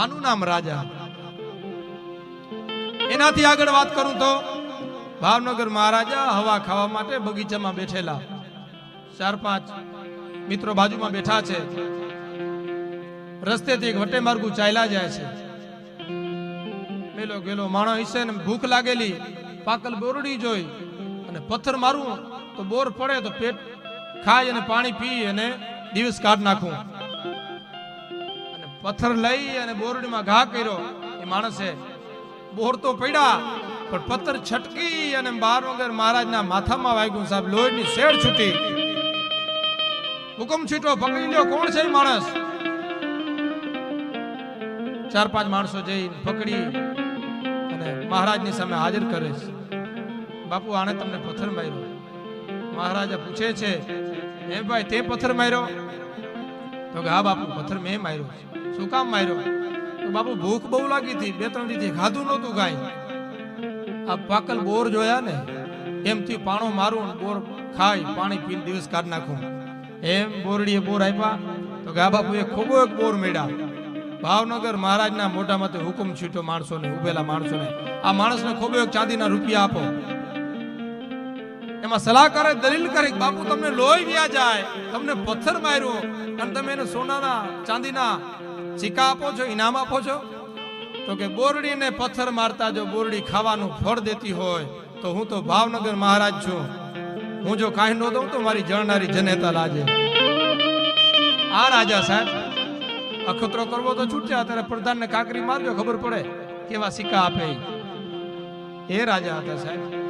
આનું નામ રાજા. એનાથી આગળ વાત કરું તો ભાવનગર મહારાજા હવા ખાવા માટે બગીચામાં બેઠેલા. ચાર પાંચ મિત્રો બાજુમાં બેઠા છે. રસ્તેથી એક વટે માર્ગું ચાલ્યા જાય છે. મેલો ગેલો માણસ હશે ને ભૂખ લાગેલી, પાકલ બોરડી જોઈ અને પથ્થર મારું તો બોર પડે તો પેટ ખાઈ અને પાણી પી અને દિવસ કાઢ નાખું. પથ્થર લઈ અને બોરડીમાં ઘા કર્યો. એ માણસે બોર તો પડ્યા, પણ પથ્થર છટકી અને બાર વગર મહારાજના માથામાં વાગ્યું સાહેબ, લોહીની શેર છૂટી. હુકમ છૂટો પકડી લ્યો, કોણ છે માણસ? ચાર પાંચ માણસો જઈ પકડી અને મહારાજની સામે હાજર કરે છે. બાપુ, આણે તમને પથ્થર માર્યો. મહારાજા પૂછે છે, હે ભાઈ, તે પથ્થર માર્યો? તો કે, હા, બાપુ, પથ્થર મેં માર્યો શું કામ માર્યો? તો બાપુ, ભૂખ બહુ લાગી હતી, બે, ત્રણ દીથી ખાધું નહોતું કાંઈ. આ પાકલ બોર જોયા ને, એમથી પાણો મારું બોર ખાઈ, પાણી પીને દિવસ કાઢ નાખું. એમ બોરડીએ બોર આપ્યા. તો કે આ બાપુ, એ ખૂબ એક બોર મેળ્યા. ભાવનગર મહારાજના મોઢામાંથી હુકમ છૂટ્યો માણસોને, ઉભેલા માણસોને. આ માણસને ખૂબ એક ચાંદીના રૂપિયા આપો. એમાં સલાહકારે દલીલ કરી બાપુ તમને લોહી વ્યા જાય, તમને પથ્થર માર્યો, અને તમે એને સોનાના ચાંદીના સિક્કા આપો છો, ઇનામ આપો છો? તો કે બોરડીને પથ્થર મારતા જો બોરડી ખાવાનું ફળ દેતી હોય, તો હું તો ભાવનગર મહારાજ છું. હું જો કાંઈ ન દઉં તો મારી જળનારી જનેતા લાજે. આ રાજા સાહેબ, અખતરો કરવો તો છૂટ્યા ત્યારે પ્રધાનને કાકરી મારજો, ખબર પડે કેવા સિક્કા આપે. એ રાજા હતા સાહેબ.